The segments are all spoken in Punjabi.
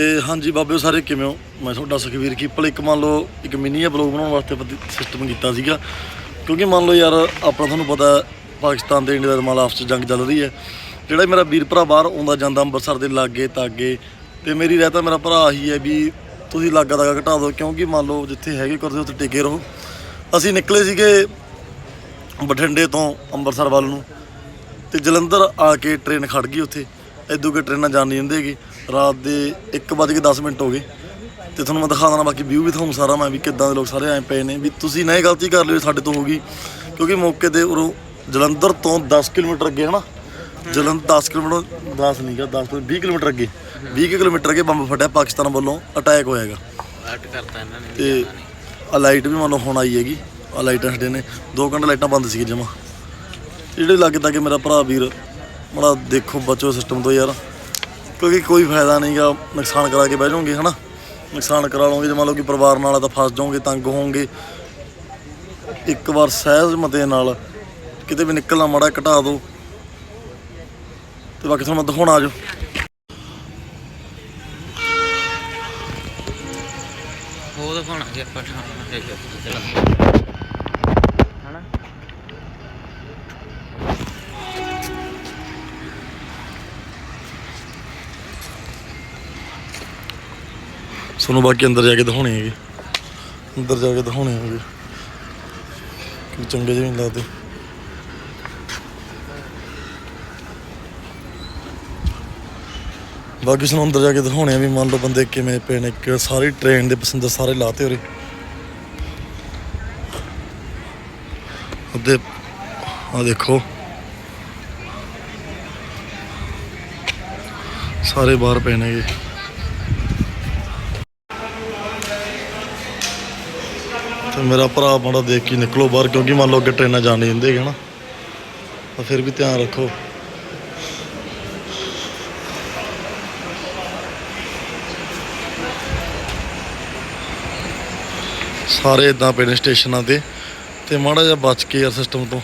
ਤੇ ਹਾਂਜੀ ਬਾਬਿਓ ਸਾਰੇ ਕਿਵੇਂ ਹੋ? ਮੈਂ ਤੁਹਾਡਾ ਸੁਖਵੀਰ ਕੀਪਲ ਇੱਕ ਮੰਨ ਲਓ ਇੱਕ ਮਿਨੀ ਜਿਹਾ ਬਲੌਗ ਬਣਾਉਣ ਵਾਸਤੇ ਸਿਸਟਮ ਕੀਤਾ ਸੀਗਾ। ਕਿਉਂਕਿ ਮੰਨ ਲਓ ਯਾਰ ਆਪਣਾ ਤੁਹਾਨੂੰ ਪਤਾ ਪਾਕਿਸਤਾਨ ਤੇ ਇੰਡੀਆ ਦਾ ਮਾਲ ਆਪਸ 'ਚ ਜੰਗ ਚੱਲ ਰਹੀ ਹੈ। ਜਿਹੜਾ ਮੇਰਾ ਵੀਰ ਭਰਾ ਬਾਹਰ ਆਉਂਦਾ ਜਾਂਦਾ ਅੰਮ੍ਰਿਤਸਰ ਦੇ ਲਾਗੇ, ਤਾਗੇ, ਤੇ ਮੇਰੀ ਰਹਿ ਤਾਂ ਮੇਰਾ ਭਰਾ ਹੀ ਹੈ ਵੀ ਤੁਸੀਂ ਲਾਗਾ ਤਾਗਾ ਘਟਾ ਦਿਓ, ਕਿਉਂਕਿ ਮੰਨ ਲਓ ਜਿੱਥੇ ਹੈਗੇ ਕਰਦੇ ਉੱਥੇ ਟਿਕੇ ਰਹੋ। ਅਸੀਂ ਨਿਕਲੇ ਸੀਗੇ ਬਠਿੰਡੇ ਤੋਂ ਅੰਮ੍ਰਿਤਸਰ ਵੱਲ ਨੂੰ, ਤੇ ਜਲੰਧਰ ਆ ਕੇ ਟ੍ਰੇਨ ਖੜ ਗਈ ਉੱਥੇ। ਇਦੋਂ ਕਿ ਟ੍ਰੇਨਾਂ ਜਾਣ ਨਹੀਂ ਦਿੰਦੇਗੀ ਰਾਤ ਦੇ 1:10 ਮਿੰਟ ਹੋ ਗਏ ਤੇ ਤੁਹਾਨੂੰ ਮੈਂ ਦਿਖਾ ਦਣਾ ਬਾਕੀ ਵਿਊ ਵੀ ਤੁਹਾਨੂੰ ਸਾਰਾ ਮੈਂ ਵੀ ਕਿੱਦਾਂ ਦੇ ਲੋਕ ਸਾਰੇ ਐ ਪਏ ਨੇ ਵੀ ਤੁਸੀਂ ਨਹੀਂ ਗਲਤੀ ਕਰ ਲਿਓ ਸਾਡੇ ਤੋਂ ਹੋ ਗਈ। ਕਿਉਂਕਿ ਮੌਕੇ ਤੇ ਉਰੋਂ ਜਲੰਧਰ ਤੋਂ 10 ਕਿਲੋਮੀਟਰ ਅੱਗੇ ਹਨਾ ਜਲੰਧਰ 10 ਕਿਲੋਮੀਟਰ 10 ਨਹੀਂ ਗਾ 10 ਤੋਂ 20 ਕਿਲੋਮੀਟਰ ਅੱਗੇ 20 ਕੁ ਕਿਲੋਮੀਟਰ ਅੱਗੇ ਬੰਬ ਫਟਿਆ ਪਾਕਿਸਤਾਨ ਵੱਲੋਂ ਅਟੈਕ ਹੋਇਆਗਾ ਅਲਰਟ ਕਰਤਾ ਇਹਨਾਂ ਨੇ ਤੇ ਆ ਲਾਈਟ ਵੀ ਮੰਨ ਲਓ ਹੁਣ ਆਈ ਹੈਗੀ ਆ ਲਾਈਟਾਂ ਸਾਡੇ ਨੇ 2 ਘੰਟੇ ਲਾਈਟਾਂ ਬੰਦ ਸੀ ਜਮਾ। ਜਿਹੜੇ ਲੱਗੇ ਤਾਂ ਕਿ ਮੇਰਾ ਭਰਾ ਵੀਰ ਬੜਾ ਦੇਖੋ ਬਚੋ ਸਿਸਟਮ ਤੋਂ ਯਾਰ। ਕਿਉਂਕਿ ਕੋਈ ਫਾਇਦਾ ਨਹੀਂਗਾ ਨੁਕਸਾਨ ਕਰਾ ਕੇ ਬਹਿ ਜਾਓਗੇ, ਹਨਾ? ਨੁਕਸਾਨ ਕਰਾ ਲਓਗੇ ਜੇ ਮੰਨ ਲਓ ਕਿ ਪਰਿਵਾਰ ਨਾਲ ਤਾਂ ਫਸ ਜਾਓਗੇ, ਤੰਗ ਹੋਵੋਗੇ। ਇੱਕ ਵਾਰ ਸਹਿਜ ਮਤੇ ਨਾਲ ਕਿਤੇ ਵੀ ਨਿਕਲਣਾ, ਮਾੜਾ ਘਟਾ ਦਿਓ। ਤੇ ਬਾਕੀ ਤੁਹਾਨੂੰ ਮੈਂ ਦਿਖਾਉਣਾ ਆਜੋ ਉਹ ਦਿਖਾਉਣਾ ਜੀ ਆਪਾਂ ਠਾਣਾ ਤੁਹਾਨੂੰ ਬਾਕੀ ਅੰਦਰ ਜਾ ਕੇ ਦਿਖਾਉਣੇ ਹੈਗੇ। ਅੰਦਰ ਜਾ ਕੇ ਦਿਖਾਉਣੇ ਹੈਗੇ। ਕਿ ਚੰਗੇ ਜਿਹੇ ਨਹੀਂ ਲੱਗਦੇ। ਬਾਕੀ ਸਾਨੂੰ ਅੰਦਰ ਜਾ ਕੇ ਦਿਖਾਉਣੇ ਆ ਵੀ ਮੰਨ ਲਓ ਬੰਦੇ ਕਿਵੇਂ ਪਏ ਨੇ, ਕਿ ਸਾਰੀ ਟ੍ਰੇਨ ਦੇ ਪਸੰਦ ਸਾਰੇ ਲਾਤੇ ਉਰੇ। ਉਹਦੇ ਆ ਦੇਖੋ। ਸਾਰੇ ਬਾਹਰ ਪਏ ਨੇਗੇ। ਤੇ ਮੇਰਾ ਭਰਾ ਮਾੜਾ ਦੇਖ ਕੇ ਨਿਕਲੋ ਬਾਹਰ ਕਿਉਂਕਿ ਮੰਨ ਲਓ ਕਿ ਟ੍ਰੇਨਾਂ ਜਾਣ ਨਹੀਂ ਦਿੰਦੇ ਹਨਾ ਤਾਂ ਫਿਰ ਵੀ ਧਿਆਨ ਰੱਖੋ। ਸਾਰੇ ਇਦਾਂ ਪਏ ਨੇ ਸਟੇਸ਼ਨਾਂ ਤੇ ਤੇ ਮਾੜਾ ਜਿਹਾ ਬਚ ਕੇ ਯਾਰ ਸਿਸਟਮ ਤੋਂ।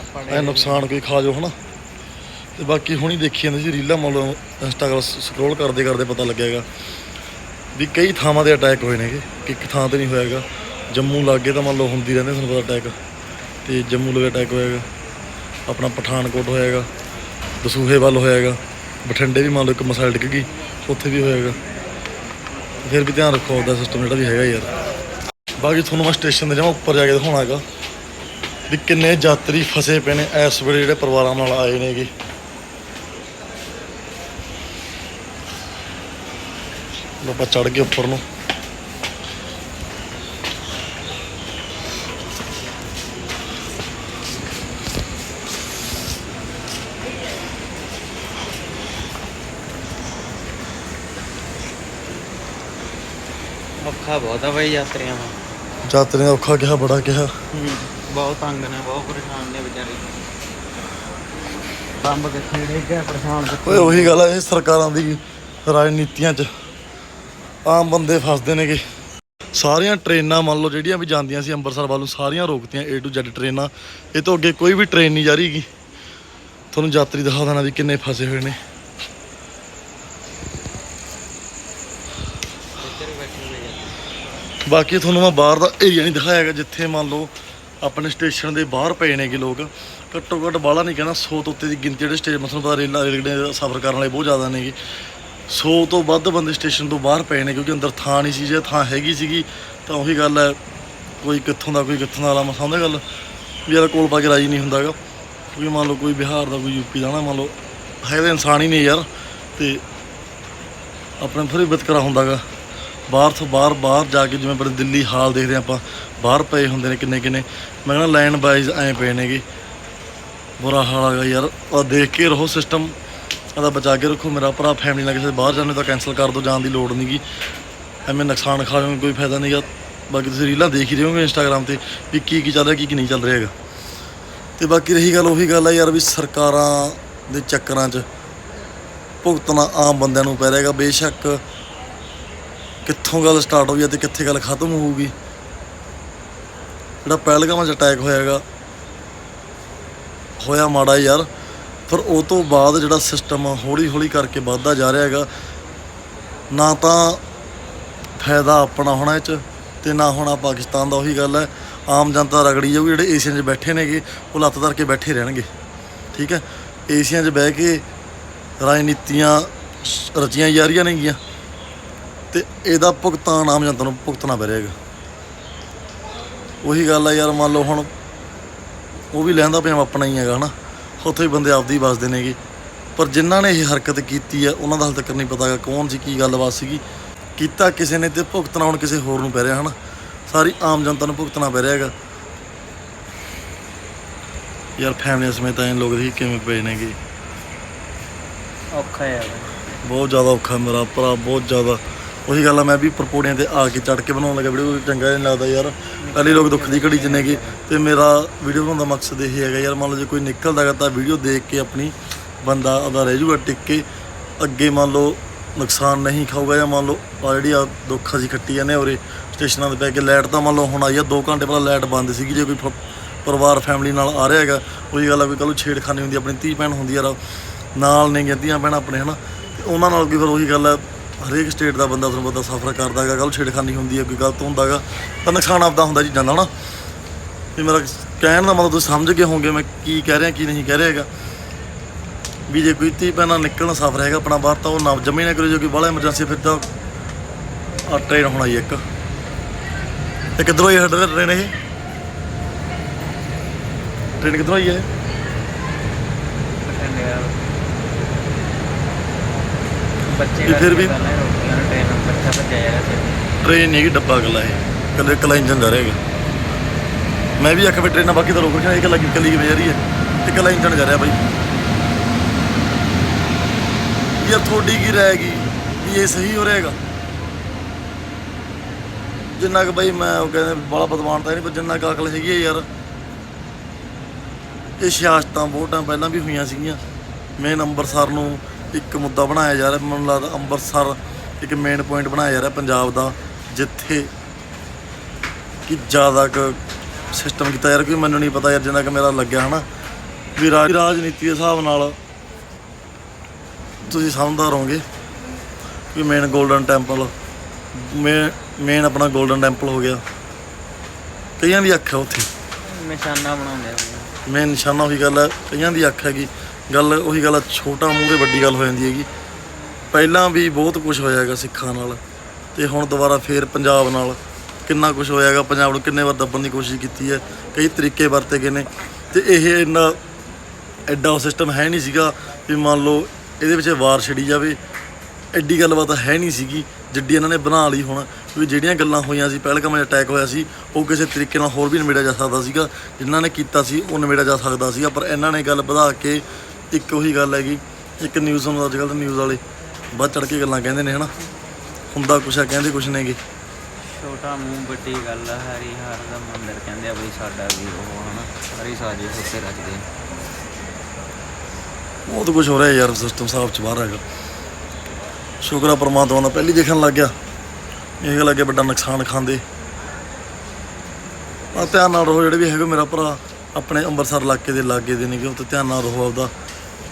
ਆਪਾਂ ਐ ਨੁਕਸਾਨ ਕੋਈ ਖਾ ਜਾਓ ਹਨਾ। ਤੇ ਬਾਕੀ ਹੁਣੀ ਦੇਖੀ ਜਾਂਦੇ ਸੀ ਰੀਲਾਂ ਮੰਨ ਲਓ ਇੰਸਟਾਗ੍ਰਾਮ ਸਕਰੋਲ ਕਰਦੇ ਕਰਦੇ ਪਤਾ ਲੱਗਿਆਗਾ ਵੀ ਕਈ ਥਾਵਾਂ ਤੇ ਅਟੈਕ ਹੋਏ ਨੇਗੇ, ਕਿ ਇੱਕ ਥਾਂ ਤੇ ਨਹੀਂ ਹੋਇਆਗਾ। ਜੰਮੂ ਲਾਗੇ ਤਾਂ ਮੰਨ ਲਓ ਹੁੰਦੀ ਰਹਿੰਦੇ ਤੁਹਾਨੂੰ ਪਤਾ ਅਟੈਕ ਤੇ ਜੰਮੂ ਲਵੇ ਅਟੈਕ ਹੋਇਆਗਾ। ਆਪਣਾ ਪਠਾਨਕੋਟ ਹੋਇਆਗਾ, ਦਸੂਹੇ ਵੱਲ ਹੋਇਆਗਾ। ਬਠਿੰਡੇ ਵੀ ਮੰਨ ਲਓ ਇੱਕ ਮਸਾਇਲ ਡਿੱਗ ਗਈ, ਉੱਥੇ ਵੀ ਹੋਇਆਗਾ। ਫਿਰ ਵੀ ਧਿਆਨ ਰੱਖੋ ਉਹਦਾ ਸਿਸਟਮ ਜਿਹੜਾ ਵੀ ਹੈਗਾ ਯਾਰ। ਬਾਕੀ ਤੁਹਾਨੂੰ ਮੈਂ ਸਟੇਸ਼ਨ ਤੇ ਜਾਵਾਂ ਉੱਪਰ ਜਾ ਕੇ ਦਿਖਾਉਣਾ ਹੈਗਾ, ਵੀ ਕਿੰਨੇ ਯਾਤਰੀ ਫਸੇ ਪਏ ਨੇ ਇਸ ਵੇਲੇ ਜਿਹੜੇ ਪਰਿਵਾਰਾਂ ਨਾਲ ਆਏ ਨੇਗੇ। ਆਪਾਂ ਚੜ ਗਏ ਉੱਪਰ ਨੂੰ। ਔਖਾ ਬਹੁਤ ਆ ਬਈ ਯਾਤਰੀਆਂ ਦਾ। ਯਾਤਰੀਆਂ ਦਾ ਔਖਾ ਕਿਹਾ ਬੜਾ ਕਿਹਾ। ਬਹੁਤ ਤੰਗ ਨੇ ਬਹੁਤ ਪਰੇਸ਼ਾਨ ਨੇ ਵਿਚਾਰੇ। ਬੰਬ ਕਿੱਥੇ ਡੇ ਗਿਆ ਪਰੇਸ਼ਾਨ ਓਏ ਉਹੀ ਗੱਲ ਆ ਇਹ ਸਰਕਾਰਾਂ ਦੀ ਰਾਜਨੀਤੀਆਂ 'ਚ। ਆਮ ਬੰਦੇ ਫਸਦੇ ਨੇਗੇ। ਸਾਰੀਆਂ ਟ੍ਰੇਨਾਂ ਮੰਨ ਲਓ ਜਿਹੜੀਆਂ ਵੀ ਜਾਂਦੀਆਂ ਸੀ ਅੰਮ੍ਰਿਤਸਰ ਵੱਲੋਂ ਸਾਰੀਆਂ ਰੋਕਤੀਆਂ A to Z ਟ੍ਰੇਨਾਂ। ਇਹ ਤੋਂ ਅੱਗੇ ਕੋਈ ਵੀ ਟ੍ਰੇਨ ਨਹੀਂ ਜਾ ਰਹੀਗੀ ਤੁਹਾਨੂੰ ਯਾਤਰੀ ਦਿਖਾ ਦੇਣਾ ਵੀ ਕਿੰਨੇ ਫਸੇ ਹੋਏ ਨੇ। ਬਾਕੀ ਤੁਹਾਨੂੰ ਮੈਂ ਬਾਹਰ ਦਾ ਏਰੀਆ ਨਹੀਂ ਦਿਖਾਇਆਗਾ ਜਿੱਥੇ ਮੰਨ ਲਓ ਆਪਣੇ ਸਟੇਸ਼ਨ ਦੇ ਬਾਹਰ ਪਏ ਨੇਗੇ ਲੋਕ। ਘੱਟੋ ਘੱਟ ਬਾਹਲਾ ਨਹੀਂ ਕਹਿਣਾ 100 ਤੋਂ ਉੱਤੇ ਦੀ ਗਿਣਤੀ ਜਿਹੜੇ ਸਟੇਸ਼ਨ ਮਤਲਬ ਪਤਾ ਰੇਲਾਂ ਦਾ ਸਫ਼ਰ ਕਰਨ ਵਾਲੇ ਬਹੁਤ ਜ਼ਿਆਦਾ ਨੇਗੇ। 100 ਤੋਂ ਵੱਧ ਬੰਦੇ ਸਟੇਸ਼ਨ ਤੋਂ ਬਾਹਰ ਪਏ ਨੇ ਕਿਉਂਕਿ ਅੰਦਰ ਥਾਂ ਨਹੀਂ ਸੀ, ਜੇ ਥਾਂ ਹੈਗੀ ਸੀਗੀ ਤਾਂ ਉਹੀ ਗੱਲ ਹੈ, ਕੋਈ ਕਿੱਥੋਂ ਦਾ ਕੋਈ ਕਿੱਥੋਂ ਦਾ ਵਾਲਾ ਮੈਂ ਸਮਝਦਾ ਗੱਲ, ਵੀ ਯਾਰ ਕੋਲ ਪਾ ਕੇ ਰਾਜੀ ਨਹੀਂ ਹੁੰਦਾਗਾ। ਕਿਉਂਕਿ ਮੰਨ ਲਓ ਕੋਈ ਬਿਹਾਰ ਦਾ ਕੋਈ ਯੂਪੀ ਦਾ ਨਾ, ਮੰਨ ਲਓ ਹੈ ਤਾਂ ਇਨਸਾਨ ਹੀ ਨਹੀਂ ਯਾਰ, ਤੇ ਆਪਣੇ ਫਿਰ ਵੀ ਵਿਤਕਰਾ ਹੁੰਦਾਗਾ। ਬਾਹਰ ਤੋਂ ਬਾਹਰ ਬਾਹਰ ਜਾ ਕੇ ਜਿਵੇਂ ਬੜੇ ਦਿੱਲੀ ਹਾਲ ਦੇਖਦੇ ਆਪਾਂ, ਬਾਹਰ ਪਏ ਹੁੰਦੇ ਨੇ ਕਿੰਨੇ ਕਿੰਨੇ, ਮੈਂ ਕਹਿੰਦਾ ਲਾਈਨ ਵਾਈਜ਼ ਐਂ ਪਏ ਨੇਗੇ। ਬੁਰਾ ਹਾਲ ਹੈਗਾ ਯਾਰ, ਆ ਦੇਖ ਕੇ ਰਹੋ ਸਿਸਟਮ ਇਹਦਾ ਬਚਾ ਕੇ ਰੱਖੋ, ਮੇਰਾ ਭਰਾ ਫੈਮਿਲੀ ਨਾਲ ਕਿਸੇ ਬਾਹਰ ਜਾਣੇ ਤਾਂ ਕੈਨਸਲ ਕਰ ਦਿਓ ਜਾਣ ਦੀ ਲੋੜ ਨਹੀਂਗੀ ਐਵੇਂ ਨੁਕਸਾਨ ਖਾ ਜਾਓਗੇ ਕੋਈ ਫਾਇਦਾ ਨਹੀਂਗਾ ਬਾਕੀ ਤੁਸੀਂ ਰੀਲਾਂ ਦੇਖ ਹੀ ਰਹੇ ਹੋਗੇ ਇੰਸਟਾਗ੍ਰam ਤੇ ਵੀ ਕੀ ਕੀ ਚੱਲ ਰਿਹਾ, ਕੀ ਕੀ ਨਹੀਂ ਚੱਲ ਰਿਹਾ ਹੈਗਾ। ਤੇ ਬਾਕੀ ਰਹੀ ਗੱਲ, ਉਹੀ ਗੱਲ ਆ ਯਾਰ ਵੀ ਸਰਕਾਰਾਂ ਦੇ ਚੱਕਰਾਂ 'ਚ ਭੁਗਤਣਾ ਆਮ ਬੰਦਿਆਂ ਨੂੰ ਪੈ ਰਿਹਾਗਾ ਬੇਸ਼ੱਕ ਕਿੱਥੋਂ ਗੱਲ ਸਟਾਰਟ ਹੋਈ ਹੈ ਤੇ ਕਿੱਥੇ ਗੱਲ ਖਤਮ ਹੋਊਗੀ। ਜਿਹੜਾ ਪਹਿਲਗਾਮਾਂ 'ਚ ਅਟੈਕ ਹੋਇਆਗਾ ਹੋਇਆ ਮਾੜਾ ਯਾਰ। ਫਿਰ ਉਹ ਤੋਂ ਬਾਅਦ ਜਿਹੜਾ ਸਿਸਟਮ ਹੌਲੀ ਹੌਲੀ ਕਰਕੇ ਵੱਧਦਾ ਜਾ ਰਿਹਾ ਹੈਗਾ। ਨਾ ਤਾਂ ਫਾਇਦਾ ਆਪਣਾ ਹੋਣਾ ਇਹ ਚ ਤੇ ਨਾ ਹੋਣਾ ਪਾਕਿਸਤਾਨ ਦਾ, ਉਹੀ ਗੱਲ ਹੈ। ਆਮ ਜਨਤਾ ਰਗੜੀ ਜਾਊਗੀ, ਜਿਹੜੇ ਏਸ਼ੀਆ 'ਚ ਬੈਠੇ ਨੇਗੇ, ਉਹ ਲੱਤ ਧਰ ਕੇ ਬੈਠੇ ਰਹਿਣਗੇ। ਠੀਕ ਹੈ? ਏਸ਼ੀਆ 'ਚ ਬਹਿ ਕੇ ਰਾਜਨੀਤੀਆਂ ਸ- ਰਚੀਆਂ ਜਾ ਰਹੀਆਂ ਨੇਗੀਆਂ ਤੇ ਇਹਦਾ ਭੁਗਤਾਨ ਆਮ ਜਨਤਾ ਨੂੰ ਭੁਗਤਣਾ ਪੈ ਰਿਹਾਗਾ ਉਹੀ ਗੱਲ ਆ ਯਾਰ, ਮੰਨ ਲਓ ਹੁਣ ਉਹ ਵੀ ਲਹਿੰਦਾ ਪਿਆ, ਆਪਣਾ ਹੀ ਹੈਗਾ, ਹਨਾ? ਉੱਥੇ ਵੀ ਬੰਦੇ ਆਪਦੀ ਵੱਸਦੇ ਨੇਗੇ। ਪਰ ਜਿਨ੍ਹਾਂ ਨੇ ਇਹ ਹਰਕਤ ਕੀਤੀ ਹੈ ਉਹਨਾਂ ਦਾ ਹਾਲੇ ਤੱਕ ਨਹੀਂ ਪਤਾਗਾ ਕੌਣ ਸੀ ਕੀ ਗੱਲਬਾਤ ਸੀਗੀ। ਕੀਤਾ ਕਿਸੇ ਨੇ ਤੇ ਭੁਗਤਣਾ ਹੁਣ ਕਿਸੇ ਹੋਰ ਨੂੰ ਪੈ ਰਿਹਾ ਹਨਾ? ਸਾਰੀ ਆਮ ਜਨਤਾ ਨੂੰ ਭੁਗਤਣਾ ਪੈ ਰਿਹਾ ਹੈਗਾ। ਯਾਰ ਫੈਮਲੀਆਂ ਸਮੇਤ ਐਂ ਲੋਕ ਦੇਖੀ ਕਿਵੇਂ ਪਏ ਨੇਗੇ। ਔਖਾ ਹੈ ਬਹੁਤ ਜ਼ਿਆਦਾ ਔਖਾ ਮੇਰਾ ਭਰਾ ਬਹੁਤ ਜ਼ਿਆਦਾ। ਉਹੀ ਗੱਲ ਆ, ਮੈਂ ਵੀ ਪਰਪੋੜਿਆਂ ਤੇ ਆ ਕੇ ਚੜ ਕੇ ਬਣਾਉਣ ਲੱਗਾ ਵੀਡੀਓ ਚੰਗਾ ਨਹੀਂ ਲੱਗਦਾ ਯਾਰ। ਪਹਿਲੇ ਲੋਕ ਦੁੱਖ ਦੀ ਘੜੀ ਚ ਨੇਗੇ ਤੇ ਮੇਰਾ ਵੀਡੀਓ ਬਣਾਉਣ ਦਾ ਮਕਸਦ ਇਹ ਹੈਗਾ ਯਾਰ, ਮੰਨ ਲਓ ਜੇ ਕੋਈ ਨਿਕਲਦਾਗਾ ਤਾਂ ਵੀਡੀਓ ਦੇਖ ਕੇ ਆਪਣੀ ਬੰਦਾ ਉਹਦਾ ਰਹਿ ਜੂਗਾ ਟਿਕ ਕੇ। ਅੱਗੇ ਮੰਨ ਲਓ ਨੁਕਸਾਨ ਨਹੀਂ ਖਾਊਗਾ ਜਾਂ ਮੰਨ ਲਓ ਆ ਜਿਹੜੀ ਆ ਦੁੱਖ ਅਸੀਂ ਖੱਟੀ ਜਾਂਦੇ ਉਰੇ ਸਟੇਸ਼ਨਾਂ ਤੇ ਪੈ ਕੇ ਲਾਈਟ ਤਾਂ ਮੰਨ ਲਓ ਹੁਣ ਆਈ ਆ 2 ਘੰਟੇ ਪਹਿਲਾਂ ਲਾਈਟ ਬੰਦ ਸੀਗੀ, ਜੇ ਕੋਈ ਪਰਿਵਾਰ, ਫੈਮਿਲੀ ਨਾਲ ਆ ਰਿਹਾ ਹੈਗਾ, ਉਹੀ ਗੱਲ ਆ, ਕੋਈ ਕੱਲ੍ਹ ਨੂੰ ਛੇੜਖਾਨੀ ਹੁੰਦੀ ਆਪਣੀ ਧੀ ਭੈਣ ਹੁੰਦੀ ਯਾਰ, ਨਾਲ ਨੇ ਧੀਆਂ ਭੈਣਾਂ ਆਪਣੇ, ਹਨਾ? ਤੇ ਉਹਨਾਂ ਨਾਲ ਵੀ ਫਿਰ ਉਹੀ ਗੱਲ ਆ ਹਰੇਕ ਸਟੇਟ ਦਾ ਬੰਦਾ ਤੁਹਾਨੂੰ ਪਤਾ ਸਫ਼ਰ ਕਰਦਾ ਹੈਗਾ ਕੱਲ ਛੇੜਖਾਨੀ ਹੁੰਦੀ ਹੈ, ਕੋਈ ਗਲਤ ਹੁੰਦਾ ਹੈਗਾ ਤਾਂ ਨੁਕਸਾਨ ਆਪਦਾ ਹੁੰਦਾ ਚੀਜ਼ਾਂ ਦਾ ਹਨਾ ਵੀ ਮੇਰਾ ਕਹਿਣ ਦਾ ਮਤਲਬ ਤੁਸੀਂ ਸਮਝ ਗਏ ਹੋਵੋਗੇ ਮੈਂ ਕੀ ਕਹਿ ਰਿਹਾ, ਕੀ ਨਹੀਂ ਕਹਿ ਰਿਹਾ ਹੈਗਾ। ਵੀ ਜੇ ਕੋਈ ਧੀ ਭੈਣਾਂ ਨਿਕਲਣਾ ਸਫ਼ਰ ਹੈਗਾ ਆਪਣਾ ਬਾਹਰ, ਤਾਂ ਉਹ ਨਾ ਜਮੀ ਨਾ ਕਰੋ, ਜੋ ਕਿ ਬਾਹਲਾ ਐਮਰਜੈਂਸੀ ਫਿਰ ਤਾਂ ਆ ਟ੍ਰੇਨ ਹੋਣਾ ਹੀ ਇੱਕ। ਇਹ ਕਿੱਧਰੋਂ ਆਈ ਸਾਡਾ ਟ੍ਰੇਨ ਇਹ? ਟ੍ਰੇਨ ਕਿੱਧਰੋਂ ਆਈ ਹੈ ਬੱਚੇ ਇਹ ਫਿਰ ਵੀ- ਪਹਿਲਾਂ ਹੀ ਟ੍ਰੇਨ ਨੂੰ ਬੱਚਾ ਭੱਜਿਆ ਜਾ ਰਿਹਾ ਸੀ ਟ੍ਰੇਨ ਨਹੀਂ ਹੈਗੀ ਡੱਬਾ ਇਕੱਲਾ ਇਹ। ਕੱਲੇ ਇਕੱਲਾ ਇੰਜਨ ਜਾ ਰਿਹਾ ਹੈਗਾ ਮੈਂ ਵੀ ਆਖਿਆ ਵੀ ਟ੍ਰੇਨਾਂ ਬਾਕੀ ਤਾਂ ਰੋਕ ਰਹੀਆਂ ਇਹ ਇਕੱਲਾ ਇਕੱਲੀ ਕਿਵੇਂ ਜਾ ਰਹੀ ਹੈ? ਤੇ ਇਕੱਲਾ ਇੰਜਨ ਜਾ ਰਿਹਾ ਬਾਈ। ਯਾਰ ਤੁਹਾਡੀ ਕੀ ਰਾਏ ਹੈਗੀ? ਵੀ ਇਹ ਸਹੀ ਹੋ ਰਿਹਾ ਹੈਗਾ? ਜਿੰਨਾ ਕਿ ਬਾਈ ਮੈਂ ਉਹ ਕਹਿੰਦੇ ਬੜਾ ਬਦਮਾਨ ਤਾਂ ਨਹੀਂ ਪਰ ਜਿੰਨਾ ਕੁ ਅਕਲ ਹੈਗੀ ਹੈ ਯਾਰ। ਇਹ ਸਿਆਸਤਾਂ ਟਾਈਮ ਪਹਿਲਾਂ ਵੀ ਹੋਈਆਂ ਸੀਗੀਆਂ। ਮੇਨ ਅੰਮ੍ਰਿਤਸਰ ਨੂੰ ਇੱਕ ਮੁੱਦਾ ਬਣਾਇਆ ਜਾ ਰਿਹਾ ਮੈਨੂੰ ਲੱਗਦਾ ਅੰਮ੍ਰਿਤਸਰ ਇੱਕ ਮੇਨ ਪੁਆਇੰਟ ਬਣਾਇਆ ਜਾ ਰਿਹਾ ਪੰਜਾਬ ਦਾ ਜਿੱਥੇ ਕਿ ਜ਼ਿਆਦਾ ਕ ਸਿਸਟਮ ਕੀਤਾ ਯਾਰ ਕੋਈ ਮੈਨੂੰ ਨਹੀਂ ਪਤਾ ਯਾਰ ਜਿੰਨਾ ਕਿ ਮੇਰਾ ਲੱਗਿਆ ਹਨਾ? ਵੀ ਰਾਜ ਰਾਜਨੀਤੀ ਦੇ ਹਿਸਾਬ ਨਾਲ ਤੁਸੀਂ ਸਮਝਦਾਰ ਹੋਵੋਗੇ ਵੀ main golden temple main main ਆਪਣਾ 골ਡਨ ਟੈਂਪਲ ਹੋ ਗਿਆ। ਕਈਆਂ ਦੀ ਅੱਖ ਹੈ ਉੱਥੇ। ਨਿਸ਼ਾਨਾ ਬਣਾਉਂਦੇ ਆ। ਮੇਨ ਨਿਸ਼ਾਨਾ ਉਹੀ ਗੱਲ ਹੈ ਕਈਆਂ ਦੀ ਅੱਖ ਹੈਗੀ। ਗੱਲ, ਉਹੀ ਗੱਲ ਹੈ ਛੋਟਾ ਮੂੰਹ ਤੇ ਵੱਡੀ ਗੱਲ ਹੋ ਜਾਂਦੀ ਹੈਗੀ। ਪਹਿਲਾਂ ਵੀ ਬਹੁਤ ਕੁਝ ਹੋਇਆ ਹੈਗਾ ਸਿੱਖਾਂ ਨਾਲ, ਤੇ ਹੁਣ ਦੁਬਾਰਾ ਫੇਰ ਪੰਜਾਬ ਨਾਲ। ਕਿੰਨਾ ਕੁਝ ਹੋਇਆ ਹੈਗਾ, ਪੰਜਾਬ ਨੂੰ ਕਿੰਨੇ ਵਾਰ ਦੱਬਣ ਦੀ ਕੋਸ਼ਿਸ਼ ਕੀਤੀ ਹੈ, ਕਈ ਤਰੀਕੇ ਵਰਤੇ ਗਏ ਨੇ। ਤੇ ਇਹ ਇੰਨਾ ਐਡਾ ਸਿਸਟਮ ਹੈ ਨਹੀਂ ਸੀਗਾ ਵੀ ਮੰਨ ਲਓ ਇਹਦੇ ਵਿੱਚ ਵਾਰ ਛੜੀ ਜਾਵੇ। ਐਡੀ ਗੱਲਬਾਤ ਹੈ ਨਹੀਂ ਸੀਗੀ, ਜਿੱਡੀ ਇਹਨਾਂ ਨੇ ਬਣਾ ਲਈ ਹੁਣ, ਵੀ ਜਿਹੜੀਆਂ ਗੱਲਾਂ ਹੋਈਆਂ ਸੀ ਪਹਿਲਗਾਮ 'ਚ ਅਟੈਕ ਹੋਇਆ ਸੀ, ਉਹ ਕਿਸੇ ਤਰੀਕੇ ਨਾਲ ਹੋਰ ਵੀ ਨਿਬੇੜਿਆ ਜਾ ਸਕਦਾ ਸੀਗਾ। ਜਿਨ੍ਹਾਂ ਨੇ ਕੀਤਾ ਸੀ, ਉਹ ਨਿਬੇੜਿਆ ਜਾ ਸਕਦਾ ਸੀਗਾ, ਪਰ ਇਹਨਾਂ ਨੇ ਗੱਲ ਵਧਾ ਕੇ ਇੱਕ ਉਹੀ ਗੱਲ ਹੈਗੀ ਇੱਕ ਨਿਊਜ਼ ਨੂੰ ਅੱਜ ਕੱਲ੍ਹ ਤਾਂ ਨਿਊਜ਼ ਵਾਲੇ ਵੱਧ ਚੜ ਕੇ ਗੱਲਾਂ ਕਹਿੰਦੇ ਨੇ ਹਨਾ? ਹੁੰਦਾ ਕੁਛ ਆ ਕਹਿੰਦੇ ਕੁਛ ਨੇਗੇ। ਛੋਟਾ ਮੂੰਹ ਵੱਡੀ ਗੱਲ ਆ ਹਰੀ ਹਾਰ ਦਾ ਮੰਦਰ ਕਹਿੰਦੇ ਆ ਬਈ ਸਾਡਾ ਵੀ ਉਹ ਹਨਾ? ਹਰੀ ਸਾਜਿਸ਼ ਉੱਤੇ ਰੱਖਦੇ ਆ। ਬਹੁਤ ਕੁਝ ਹੋ ਰਿਹਾ ਯਾਰ ਸਿਸਟਮ ਸਾਹਿਬ ਚ ਬਾਹਰ ਹੈਗਾ ਸ਼ੁਕਰ ਆ ਪ੍ਰਮਾਤਮਾ ਦਾ ਪਹਿਲੀ ਦੇਖਣ ਲੱਗ ਗਿਆ। ਇਹ ਗੱਲ ਅੱਗੇ ਵੱਡਾ ਨੁਕਸਾਨ ਖਾਂਦੇ। ਆ ਧਿਆਨ ਨਾਲ ਰਹੋ ਜਿਹੜੇ ਵੀ ਹੈਗੇ ਮੇਰਾ ਭਰਾ ਆਪਣੇ ਅੰਮ੍ਰਿਤਸਰ ਇਲਾਕੇ ਦੇ ਲਾਗੇ ਦੇ ਨੇਗੇ ਉੱਤੇ ਧਿਆਨ ਨਾਲ ਰਹੋ ਆਪਦਾ।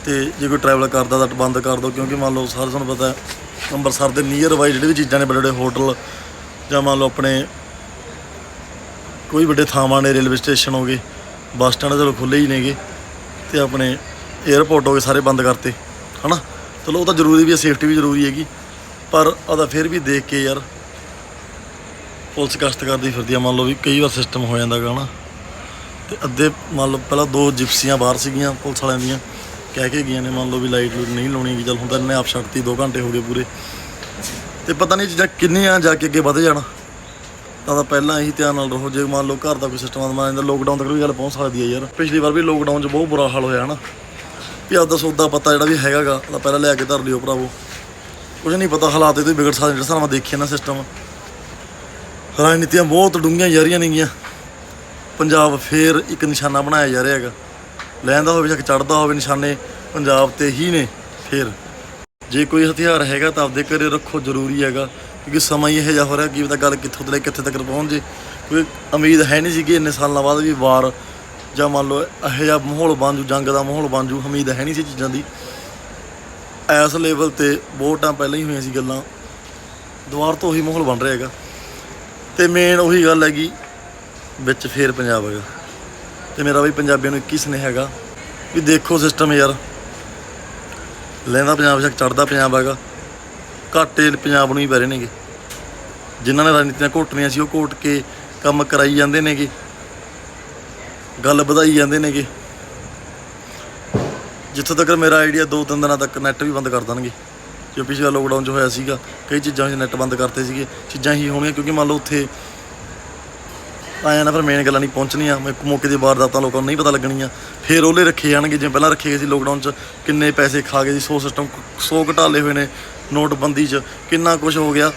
ਤੇ ਜੇ ਕੋਈ ਟਰੈਵਲ ਕਰਦਾ ਤਾਂ ਬੰਦ ਕਰ ਦਿਓ, ਕਿਉਂਕਿ ਮੰਨ ਲਓ ਸਾਰੇ ਤੁਹਾਨੂੰ ਪਤਾ ਅੰਮ੍ਰਿਤਸਰ ਦੇ ਨੀਅਰ ਬਾਈ ਜਿਹੜੇ ਵੀ ਚੀਜ਼ਾਂ ਨੇ ਵੱਡੇ ਵੱਡੇ ਹੋਟਲ ਜਾਂ ਮੰਨ ਲਓ ਆਪਣੇ ਕੋਈ ਵੱਡੇ ਥਾਵਾਂ ਨੇ ਰੇਲਵੇ ਸਟੇਸ਼ਨ ਹੋ ਗਏ ਬੱਸ ਸਟੈਂਡ ਚਲੋ ਖੁੱਲੇ ਹੀ ਨੇਗੇ ਤੇ ਆਪਣੇ 에ਅਰਪੋਰਟ ਹੋ ਗਏ ਸਾਰੇ ਬੰਦ ਕਰਤੇ, ਹਨਾ? ਚਲੋ ਉਹ ਤਾਂ ਜ਼ਰੂਰੀ ਵੀ ਹੈ ਸੇਫਟੀ ਵੀ ਜ਼ਰੂਰੀ ਹੈਗੀ, ਪਰ ਉਹਦਾ ਫਿਰ ਵੀ ਦੇਖ ਕੇ ਯਾਰ ਪੁਲਿਸ ਗਸ਼ਤ ਕਰਦੀ ਫਿਰਦੀ ਆ, ਮੰਨ ਲਓ ਵੀ ਕਈ ਵਾਰ ਸਿਸਟਮ ਹੋ ਜਾਂਦਾ ਗਾ ਹਨਾ? ਤੇ ਅੱਧੇ ਮੰਨ ਲਓ ਪਹਿਲਾਂ ਦੋ ਜਿਪਸੀਆਂ ਬਾਹਰ ਸੀਗੀਆਂ ਪੁਲਿਸ ਵਾਲਿਆਂ ਦੀਆਂ ਕਹਿ ਕੇ ਗਈਆਂ ਨੇ, ਮੰਨ ਲਓ ਵੀ ਲਾਈਟ ਲੂਟ ਨਹੀਂ ਲਾਉਣੀ ਵੀ ਚੱਲ ਹੁਣ ਤਾਂ ਇਹਨੇ ਆਪ ਛੱਡਤੀ 2 ਘੰਟੇ ਹੋ ਗਏ ਪੂਰੇ। ਤੇ ਪਤਾ ਨਹੀਂ ਚੀਜ਼ਾਂ ਕਿੰਨੀਆਂ ਜਾ ਕੇ ਅੱਗੇ ਵਧ ਜਾਣਾ। ਤਾਂ ਤਾਂ ਪਹਿਲਾਂ ਹੀ ਧਿਆਨ ਨਾਲ ਰਹੋ, ਜੇ ਮੰਨ ਲਓ ਘਰ ਦਾ ਕੋਈ ਸਿਸਟਮ ਆ ਆਉਂਦਾ ਜਾਂਦਾ ਲੋਕਡਾਊਨ ਤੱਕ ਵੀ ਗੱਲ ਪਹੁੰਚ ਸਕਦੀ ਹੈ ਯਾਰ। ਪਿਛਲੀ ਵਾਰ ਵੀ ਲੋਕਡਾਊਨ 'ਚ ਬਹੁਤ ਬੁਰਾ ਹਾਲ ਹੋਇਆ, ਹਨਾ? ਵੀ ਆਪਦਾ ਸੌਦਾ ਪਤਾ ਜਿਹੜਾ ਵੀ ਹੈਗਾਗਾ ਤਾਂ ਪਹਿਲਾਂ ਲਿਆ ਕੇ ਧਰ ਲਿਓ ਭਰਾਵੋ। ਕੁਝ ਨਹੀਂ ਪਤਾ ਹਾਲਾਤ ਇਹ ਤੋਂ ਵਿਗੜ ਸਕਦੇ, ਜਿਹੜਾ ਸਾਨੂੰ ਮੈਂ ਦੇਖਿਆ ਨਾ ਸਿਸਟਮ ਰਾਜਨੀਤੀਆਂ ਬਹੁਤ ਡੂੰਘੀਆਂ ਜਾ ਰਹੀਆਂ ਨੇਗੀਆਂ। ਪੰਜਾਬ ਫੇਰ ਇੱਕ ਨਿਸ਼ਾਨਾ ਬਣਾਇਆ ਜਾ ਰਿਹਾ ਹੈਗਾ। ਲੈਂਦਾ ਹੋਵੇ ਜਾਂ ਚੜਦਾ ਹੋਵੇ ਨਿਸ਼ਾਨੇ ਪੰਜਾਬ ਤੇ ਹੀ ਨੇ, ਫਿਰ। ਜੇ ਕੋਈ ਹਥਿਆਰ ਹੈਗਾ ਤਾਂ ਆਪਦੇ ਘਰੇ ਰੱਖੋ, ਜ਼ਰੂਰੀ ਹੈਗਾ। ਕਿਉਂਕਿ ਸਮਾਂ ਹੀ ਇਹੋ ਜਿਹਾ ਹੋ ਰਿਹਾ, ਕੀ ਪਤਾ ਗੱਲ ਕਿੱਥੋਂ ਤੋਂ ਲੈ ਕਿੱਥੇ ਤੱਕ ਪਹੁੰਚ ਜੇ। ਕੋਈ ਉਮੀਦ ਹੈ ਨਹੀਂ ਸੀਗੀ ਇੰਨੇ ਸਾਲਾਂ ਬਾਅਦ ਵੀ ਵਾਰ ਜਾਂ ਮੰਨ ਲਓ ਇਹੋ ਜਿਹਾ ਮਾਹੌਲ ਬਣ ਜੂ, ਜੰਗ ਦਾ ਮਾਹੌਲ ਬਣ ਜੂ, ਉਮੀਦ ਹੈ ਨਹੀਂ ਸੀ ਚੀਜ਼ਾਂ ਦੀ। ਐਸ ਲੈਵਲ ਤੇ ਬਹੁਤਾਂ ਪਹਿਲਾਂ ਹੀ ਹੋਈਆਂ ਸੀ ਗੱਲਾਂ। ਦੁਬਾਰ ਤੋਂ ਉਹੀ ਮਾਹੌਲ ਬਣ ਰਿਹਾ ਹੈਗਾ। ਤੇ ਮੇਨ ਉਹੀ ਗੱਲ ਹੈਗੀ, ਵਿੱਚ ਫੇਰ ਪੰਜਾਬ ਹੈਗਾ। ਤੇ ਮੇਰਾ ਵੀ ਪੰਜਾਬੀਆਂ ਨੂੰ ਇੱਕ ਹੀ ਸੁਨੇਹਾ ਹੈਗਾ ਵੀ ਦੇਖੋ ਸਿਸਟਮ ਯਾਰ। ਲੈਂਦਾ ਪੰਜਾਬ ਸ਼ੱਕ ਚੜਦਾ ਪੰਜਾਬ ਹੈਗਾ। ਘਾਟੇ ਪੰਜਾਬ ਨੂੰ ਹੀ ਪੈ ਰਹੇ ਨੇਗੇ। ਜਿਨ੍ਹਾਂ ਨੇ ਰਾਜਨੀਤੀਆਂ ਘੋਟਣੀਆਂ ਸੀ, ਉਹ ਘੋਟ ਕੇ ਕੰਮ ਕਰਾਈ ਜਾਂਦੇ ਨੇਗੇ। ਗੱਲ ਵਧਾਈ ਜਾਂਦੇ ਨੇਗੇ। ਜਿੱਥੋਂ ਤੱਕ ਮੇਰਾ ਆਈਡੀਆ ਦੋ ਤਿੰਨ ਦਿਨਾਂ ਤੱਕ ਨੈਟ ਵੀ ਬੰਦ ਕਰ ਦੇਣਗੇ। ਜੋ ਪਿਛਲਾ ਲੋਕਡਾਊਨ 'ਚ ਹੋਇਆ ਸੀਗਾ, ਕਈ ਚੀਜ਼ਾਂ 'ਚ ਨੈਟ ਬੰਦ ਕਰਤੇ ਸੀਗੇ। ਚੀਜ਼ਾਂ ਹੀ ਹੋਣੀਆਂ, ਕਿਉਂਕਿ ਮੰਨ ਲਓ ਉੱਥੇ ਆਇਆ ਨਾ ਫਿਰ ਮੇਨ ਗੱਲਾਂ ਨਹੀਂ ਪਹੁੰਚਣੀਆਂ। ਮੈਂ ਮੌਕੇ ਦੀ ਵਾਰਦਾਤਾਂ ਲੋਕਾਂ ਨੂੰ ਨਹੀਂ ਪਤਾ ਲੱਗਣੀਆਂ। ਫਿਰ ਉਹਲੇ ਰੱਖੇ ਜਾਣਗੇ, ਜਿਵੇਂ ਪਹਿਲਾਂ ਰੱਖੇ ਗਏ ਸੀ ਲੋਕਡਾਊਨ 'ਚ। ਕਿੰਨੇ ਪੈਸੇ ਖਾ ਗਏ ਸੀ 100 ਸਿਸਟਮ 100 ਘਟਾਲੇ ਹੋਏ ਨੇ ਨੋਟਬੰਦੀ 'ਚ। ਕਿੰਨਾ ਕੁਝ ਹੋ ਗਿਆ।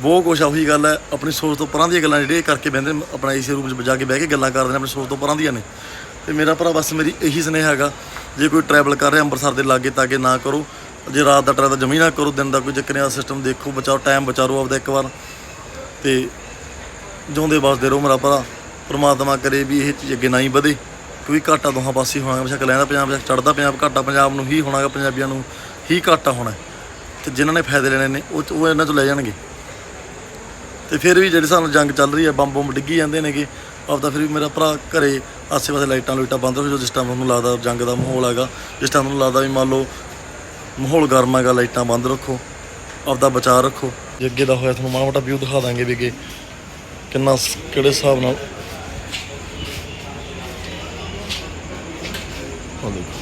ਬਹੁਤ ਕੁਛ ਉਹੀ ਗੱਲ ਹੈ। ਆਪਣੀ ਸੋਚ ਤੋਂ ਪਰਾਂ ਦੀਆਂ ਗੱਲਾਂ ਜਿਹੜੀਆਂ ਕਰਕੇ ਬਹਿੰਦੇ ਆਪਣਾ ਇਸੇ ਰੂਪ 'ਚ ਜਾ ਕੇ ਬਹਿ ਕੇ ਗੱਲਾਂ ਕਰਦੇ ਨੇ, ਆਪਣੀ ਸੋਚ ਤੋਂ ਪਰਾਂ ਦੀਆਂ ਨੇ। ਤੇ ਮੇਰਾ ਭਰਾ ਬਸ ਮੇਰੀ ਇਹੀ ਸੁਨੇਹਾ ਹੈਗਾ, ਜੇ ਕੋਈ ਟਰੈਵਲ ਕਰ ਰਿਹਾ ਅੰਮ੍ਰਿਤਸਰ ਦੇ ਲਾਗੇ ਤਾਗੇ ਨਾ ਕਰੋ। ਜੇ ਰਾਤ ਦਾ ਟਰੈਵਲ ਜਮੀ ਨਾ ਕਰੋ, ਦਿਨ ਦਾ ਕੋਈ ਚੱਕਰ ਨਹੀਂ ਸਿਸਟਮ ਦੇਖੋ, ਬਚਾਓ ਟਾਈਮ ਬਚਾਓ ਆਪਦਾ ਇੱਕ ਵਾਰ। ਤੇ ਜਿਉਂਦੇ ਵਸਦੇ ਰਹੋ ਮੇਰਾ ਭਰਾ। ਪ੍ਰਮਾਤਮਾ ਕਰੇ ਵੀ ਇਹ ਚੀਜ਼ ਅੱਗੇ ਨਾ ਹੀ ਵਧੇ। ਕਿਉਂਕਿ ਘਾਟਾ ਦੋਹਾਂ ਪਾਸੇ ਹੋਣਾ ਬੇਸ਼ੱਕ ਲੈਂਦਾ ਪੰਜਾਬ, ਬੇਸ਼ੱਕ ਚੜਦਾ ਪੰਜਾਬ, ਘਾਟਾ ਪੰਜਾਬ ਨੂੰ ਹੀ ਹੋਣਾਗਾ ਪੰਜਾਬੀਆਂ ਨੂੰ ਹੀ ਘਾਟਾ ਹੋਣਾ ਤੇ ਜਿਨ੍ਹਾਂ ਨੇ ਫਾਇਦੇ ਲੈਣੇ ਨੇ, ਉਹ ਉਹ ਇਹਨਾਂ ਤੋਂ ਲੈ ਜਾਣਗੇ। ਤੇ ਫਿਰ ਵੀ ਜਿਹੜੀ ਸਾਨੂੰ ਜੰਗ ਚੱਲ ਰਹੀ ਹੈ, ਬੰਬ ਬੰਬ ਡਿੱਗੀ ਜਾਂਦੇ ਨੇਗੇ ਆਪਦਾ ਫਿਰ ਵੀ ਮੇਰਾ ਭਰਾ ਘਰੇ ਆਸੇ-ਪਾਸੇ ਲਾਈਟਾਂ ਲੂਈਟਾਂ ਬੰਦ ਰੱਖੋ ਜਿਸ ਟਾਈਮ ਤੁਹਾਨੂੰ ਲੱਗਦਾ ਜੰਗ ਦਾ ਮਾਹੌਲ ਹੈਗਾ। ਜਿਸ ਟਾਈਮ ਤੁਹਾਨੂੰ ਲੱਗਦਾ ਵੀ ਮੰਨ ਲਓ ਮਾਹੌਲ ਗਰਮ ਹੈਗਾ, ਲਾਈਟਾਂ ਬੰਦ ਰੱਖੋ। ਆਪਦਾ ਬਚਾਅ ਰੱਖੋ। ਜੇ ਅੱਗੇ ਦਾ ਹੋਇਆ ਤੁਹਾਨੂੰ ਮਾੜਾ ਮੋਟਾ ਵਿਊ ਦਿਖਾ ਦਾਂਗੇ ਵੀ ਅੱਗੇ ਕਿੰਨਾ ਕਿਹੜੇ ਹਿਸਾਬ ਨਾਲ? ਆਹ ਦੇਖੋ।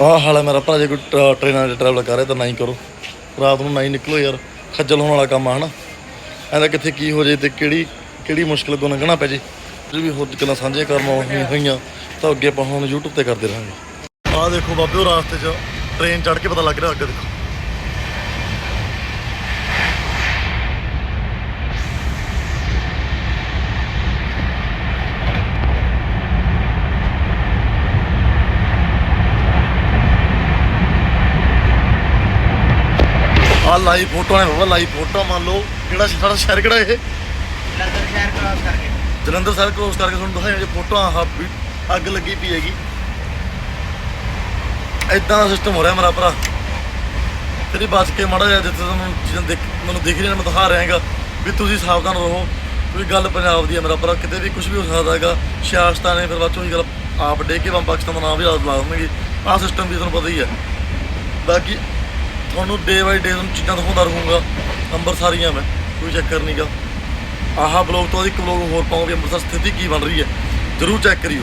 ਆਹ ਹਾਲ ਮੇਰਾ ਭਰਾ, ਜੇ ਕੋਈ ਟ੍ਰੇਨਾਂ 'ਚ ਟਰੈਵਲ ਕਰ ਰਿਹਾ ਤਾਂ ਹੀ ਕਰੋ। ਰਾਤ ਨੂੰ ਨਾ ਹੀ ਨਿਕਲੋ ਯਾਰ, ਖੱਜਲ ਹੋਣ ਵਾਲਾ ਕੰਮ ਆ, ਹਨਾ? ਐਂਦਾ ਕਿੱਥੇ ਕੀ ਹੋ ਜੇ ਤੇ ਕਿਹੜੀ ਕਿਹੜੀ ਮੁਸ਼ਕਲ ਕੋ ਲੰਘਣਾ ਪੈ ਜੇ? ਜੇ ਵੀ ਹੋਰ ਗੱਲਾਂ ਸਾਂਝੀਆਂ ਕਰਨ ਹੋਈਆਂ ਹੋਈਆਂ ਤਾਂ ਅੱਗੇ ਆਪਾਂ ਹੁਣ YouTube ਤੇ ਕਰਦੇ ਰਹਾਂਗੇ। ਆਹ ਦੇਖੋ ਬਾਬੇ ਉਹ ਰਾਸਤੇ 'ਚ ਟ੍ਰੇਨ ਚੜ੍ਹ ਕੇ ਪਤਾ ਲੱਗ ਰਿਹਾ ਅੱਗੇ ਦੇਖੋ। ਆਹ ਲਾਈਵ ਫੋਟੋ ਨੇ ਬਾਬਾ ਲਾਈਵ ਫੋਟੋ ਮੰਨ ਲਓ ਕਿਹੜਾ ਸਾਡਾ ਸ਼ਹਿਰ ਕਿਹੜਾ ਇਹ? ਲੰਦਰ ਸ਼ਹਿਰ ਕ੍ਰਾਸ ਕਰਕੇ। ਜਲੰਧਰ ਸਾਹਿਬ ਕ੍ਰੋਸ ਕਰਕੇ ਤੁਹਾਨੂੰ ਦਿਖਾਇਆ ਜੇ ਫੋਟੋਆਂ, ਆਹ ਵੀ ਅੱਗ ਲੱਗੀ ਪਈ ਹੈਗੀ। ਇਦਾਂ ਦਾ ਸਿਸਟਮ ਹੋ ਰਿਹਾ ਮੇਰਾ ਭਰਾ। ਤੇਰੀ ਬਚ ਕੇ ਮਾੜਾ ਜਿਹਾ ਜਿੱਥੇ ਤੁਹਾਨੂੰ ਚੀਜ਼ਾਂ ਦੇਖ ਮੈਨੂੰ ਦਿਖ ਰਹੀਆਂ ਮੈਂ ਦਿਖਾ ਰਿਹਾ ਹੈਗਾ ਵੀ ਤੁਸੀਂ ਸਾਵਧਾਨ ਰਹੋ, ਕੋਈ ਗੱਲ ਪੰਜਾਬ ਦੀ ਹੈ ਮੇਰਾ ਭਰਾ, ਕਿਤੇ ਵੀ ਕੁਝ ਵੀ ਹੋ ਸਕਦਾ ਹੈਗਾ, ਸਿਆਸਤਾਂ ਨੇ ਫਿਰ ਬਾਅਦ ਚੋਂ ਹੀ ਗੱਲ ਆਪ ਡੇ ਕੇ ਬੰਬ ਪਾਕਿਸਤਾਨ ਦਾ ਨਾਮ ਵੀ ਲਾ ਦੇਣਗੇ। ਆਹ ਸਿਸਟਮ ਵੀ ਤੁਹਾਨੂੰ ਪਤਾ ਹੀ ਹੈ ਬਾਕੀ ਤੁਹਾਨੂੰ ਡੇ ਬਾਈ ਡੇ ਤੁਹਾਨੂੰ ਚੀਜ਼ਾਂ ਦਿਖਾਉਂਦਾ ਰਹੂੰਗਾ ਅੰਮ੍ਰਿਤਸਰੀਆਂ ਮੈਂ, ਕੋਈ ਚੱਕਰ ਨਹੀਂਗਾ ਆਹਾ ਬਲੌਗ ਤੋਂ ਇੱਕ ਬਲੌਗ ਹੋਰ ਪਾਉਂਗੇ, ਅੰਮ੍ਰਿਤਸਰ ਸਥਿਤੀ ਕੀ ਬਣ ਰਹੀ ਹੈ? ਜਰੂਰ ਚੈੱਕ ਕਰਿਓ।